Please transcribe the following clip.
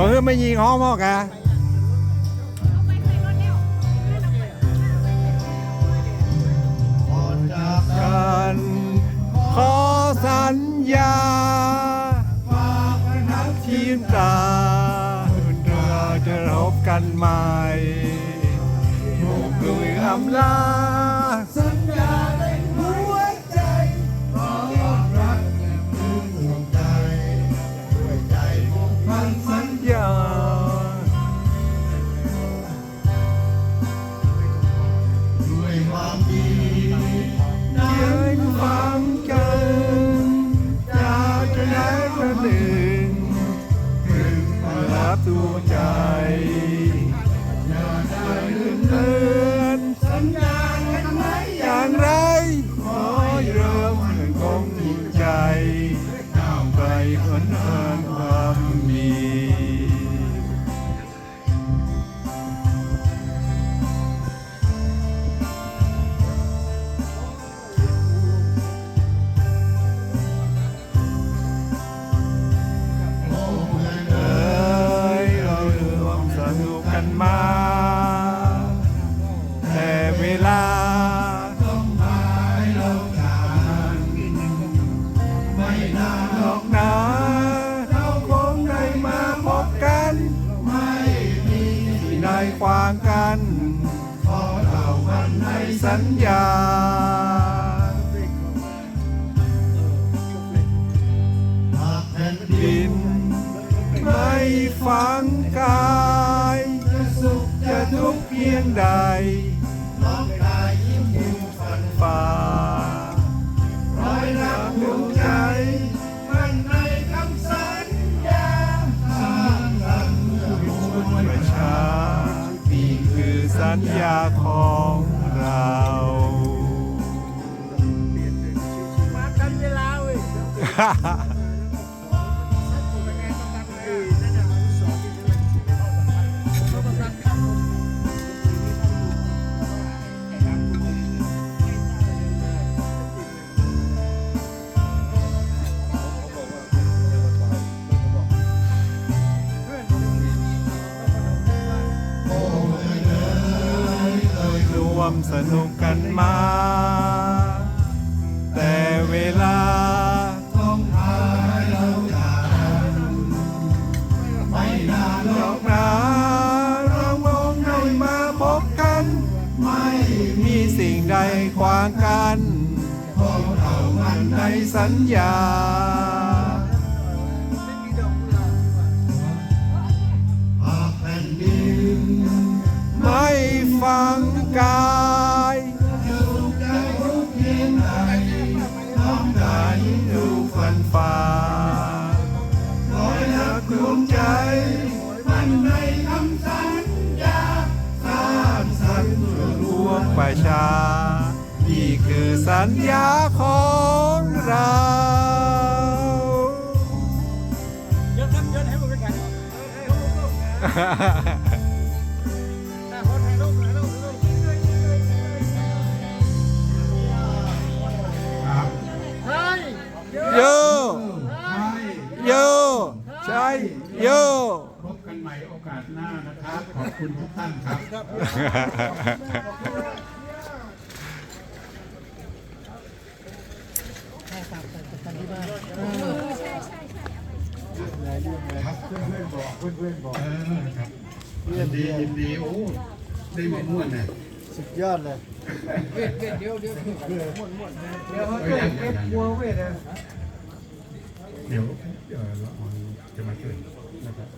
บ่คือไม่ยิงห้องหมอกะกันขอสัญญาฝากนักทีมตาเราจะรบกันใหม่ถูกลุยอำลา ไในสัญญา หากแผ่นดิน ไม่ฟังกายจะสุขจะทุกข์เพียงใดน้องกายยิ้มยิ้มฝันฝ่าร้อยรักดวงใจมันในคำสัญญาสร้างสรรค์เมื่อมวลประชานี่คือสัญญาของ สนุกกันมา แต่เวลา ขวางกันพวกเรามันในสัญญาหากแผ่นดินไม่ฟังกายอยู่ใจทุกเพียงใดน้องกาดูฟันฝ่าร้อยรักดวงใจมันในคำสัญญาสร้างสรรค์รวมประชา นี่คือสัญญาของเราเยอะครับเยอะให้หมไปกันแต่คนถ่ายรูปถ่ายรูปถ่ายรูปใช่ยอะโยใช่โยใช่โยพบกันใหม่โอกาสหน้านะครับ ขอบคุณทุกท่านครับ ครับเพื่อนเพื่อนบอกเพื่อนเพื่อนบอกเออครับยินดียินดีโอ้ได้มาม่วนเนี่ยสุดยอดเลยเดี๋ยวเดี๋ยวเดี๋ยวเขาเอ้ยยังยังยังกลัวเวทนะเดี๋ยวเออละออนจะมาช่วยนะครับ